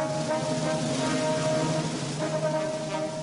Thank you.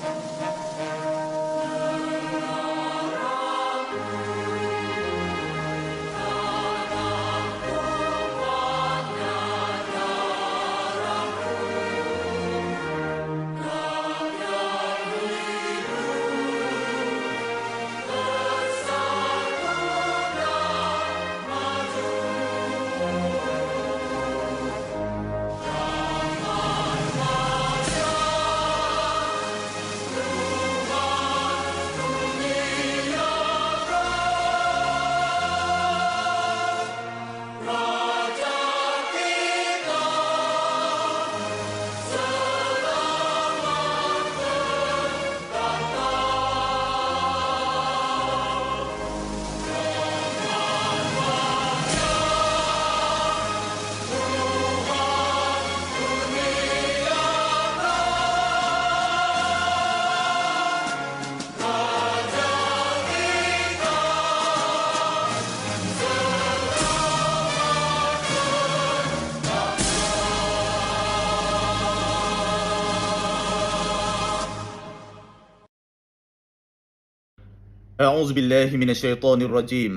أعوذ بالله من الشيطان الرجيم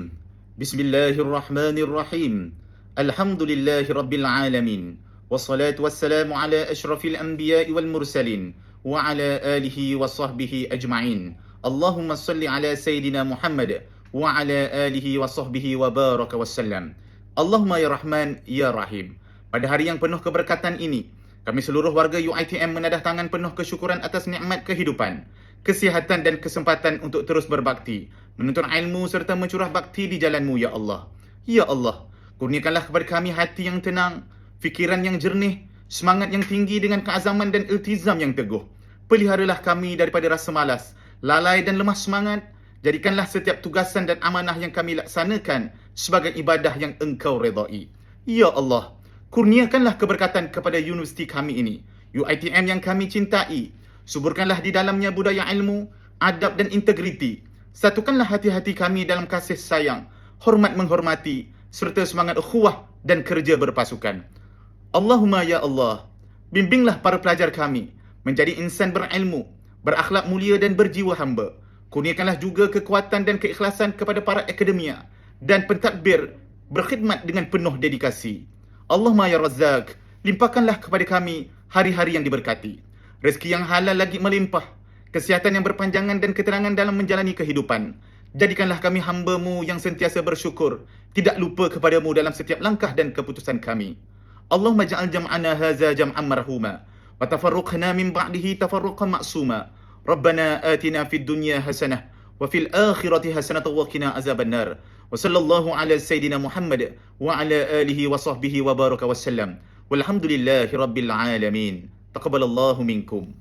بسم الله الرحمن الرحيم الحمد لله رب العالمين والصلاة والسلام على أشرف الأنبياء والمرسلين وعلى آله وصحبه أجمعين اللهم صل على سيدنا محمد وعلى آله وصحبه وبارك وسلم اللهم يا رحمن يا رحيم Pada hari yang penuh keberkatan ini, kami seluruh warga UITM menadah tangan penuh kesyukuran atas nikmat kehidupan, kesihatan dan kesempatan untuk terus berbakti, menuntut ilmu serta mencurah bakti di jalanmu, Ya Allah. Ya Allah, kurniakanlah kepada kami hati yang tenang, fikiran yang jernih, semangat yang tinggi dengan keazaman dan iltizam yang teguh. Peliharalah kami daripada rasa malas, lalai dan lemah semangat. Jadikanlah setiap tugasan dan amanah yang kami laksanakan sebagai ibadah yang engkau redai. Ya Allah, kurniakanlah keberkatan kepada universiti kami ini, UITM yang kami cintai. Suburkanlah di dalamnya budaya ilmu, adab dan integriti. Satukanlah hati-hati kami dalam kasih sayang, hormat menghormati, serta semangat ukhuwah dan kerja berpasukan. Allahumma ya Allah, bimbinglah para pelajar kami menjadi insan berilmu, berakhlak mulia dan berjiwa hamba. Kurniakanlah juga kekuatan dan keikhlasan kepada para akademia dan pentadbir berkhidmat dengan penuh dedikasi. Allahumma ya Razzaq, limpahkanlah kepada kami hari-hari yang diberkati rezeki yang halal lagi melimpah, kesihatan yang berpanjangan dan ketenangan dalam menjalani kehidupan. Jadikanlah kami hamba-Mu yang sentiasa bersyukur, tidak lupa kepada-Mu dalam setiap langkah dan keputusan kami. Allahumma ja'al jam'ana haza jam'an marhuma, wa tafarruqna min ba'dihi tafarruqan ma'suma. Rabbana atina fid dunya hasanah wa fil akhirati hasanah wa qina azabannar. Wa sallallahu ala sayyidina Muhammad wa ala alihi wa sahbihi wa baraka wa sallam. Walhamdulillahi rabbil alamin. تقبل الله منكم.